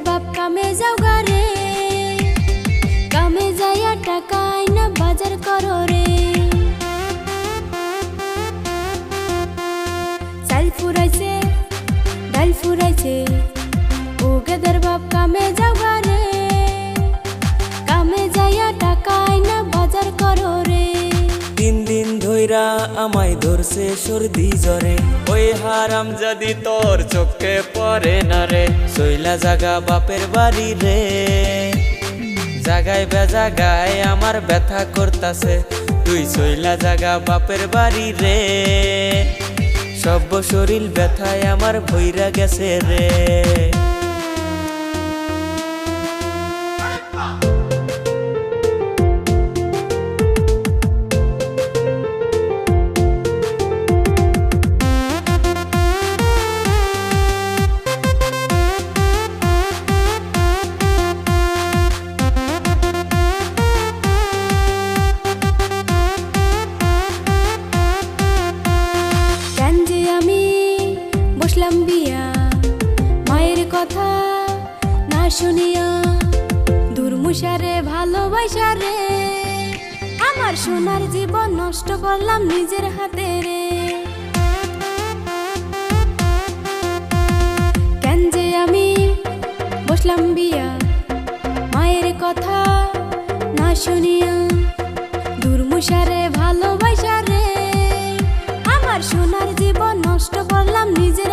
বাপ কামে যাও গারে কামে যাইয়া টাকা আইনা বাজার করো রে। চাল দিন আমায় ধরছে সর্দি জ্বরে। ওই হারাম যদি তোর চোখে পড়ে না রে। শৈলা জাগা বাপের বাড়ি রে। জাগায় বেজাগায় আমার ব্যথা করতাছে। তুই শৈলা জাগা বাপের বাড়ি রে। সব শরীর ব্যথায় আমার ভৈরা গেছে রে। শুনিয়া দুর্মুষারে ভালোবাসা রে। আমার সোনার জীবন নষ্ট করলাম নিজের হাতে রে। কেন যে আমি বসলাম বিয়া, মায়ের কথা না শুনিয়া দুর্মুষারে ভালোবাসা রে। আমার সোনার জীবন নষ্ট করলাম নিজের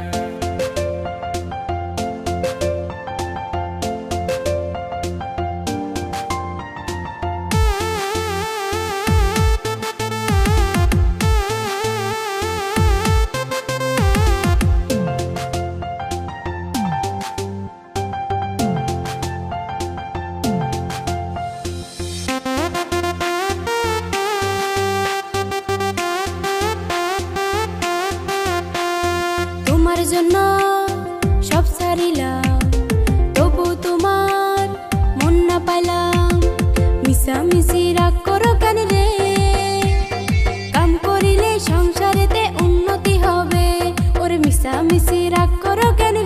তোমার সব সারিলাম তবু তোমার মন না মিশামিশি রাগ করো কেন কাম করিলে সংসারেতে উন্নতি হবে। ওরে মিশামিশি রাগ করো কেন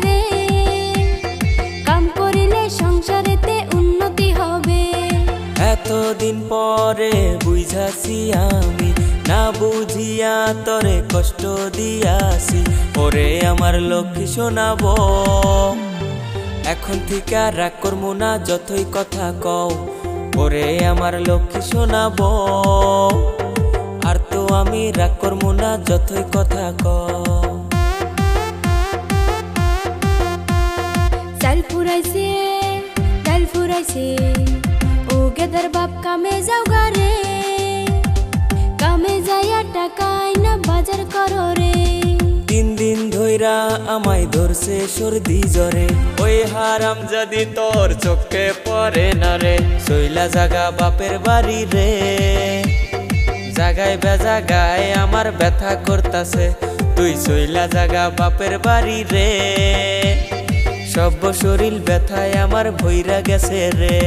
কাম করিলে সংসারেতে উন্নতি হবে। এতদিন পরে বুঝাছি আমি না বুঝিয়া তরে কষ্ট দিয়াছি, ওরে আমার লক্ষ্মী শোনাবো। এখন থেকে রাগ করব না, যতই কথা কও, ওরে আমার লক্ষ্মী শোনাবো। আর তো আমি রাগ করব না, যতই কথা কও। ফুরাইছে ফুরাইছে ও গেদার বাপ কামে যাও গারে। বাজার করো রে। তিন দিন ধইরা আমায় ধরছে সর্দি জ্বরে। ওই হারাম যদি তোর চোখে পড়ে না রে। শৈলা জাগা বাপের বাড়ি রে। জাগায় বেজাগায় আমার ব্যথা করতাছে। তুই শৈলা জাগা বাপের বাড়ি রে। সব শরীর ব্যথায় আমার ভৈরা গেছে রে।